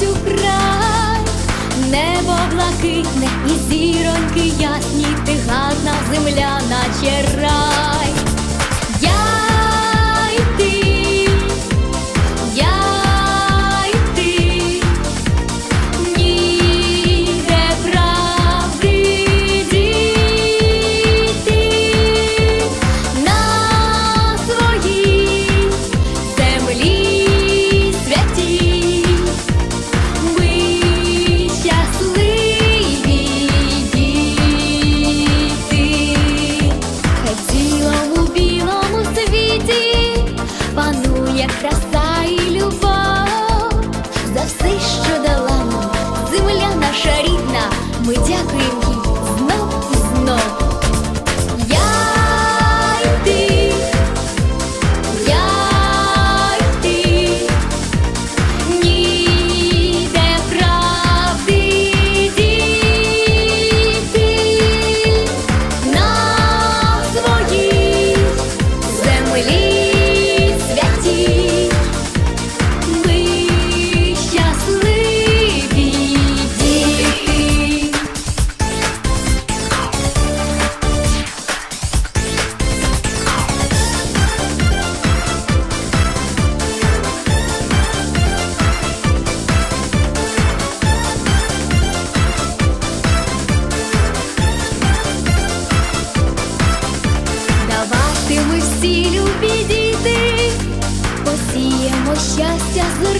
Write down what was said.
Цю край, небо блакитне і зіроньки ясні, ти гарна земля, наче рай. just look.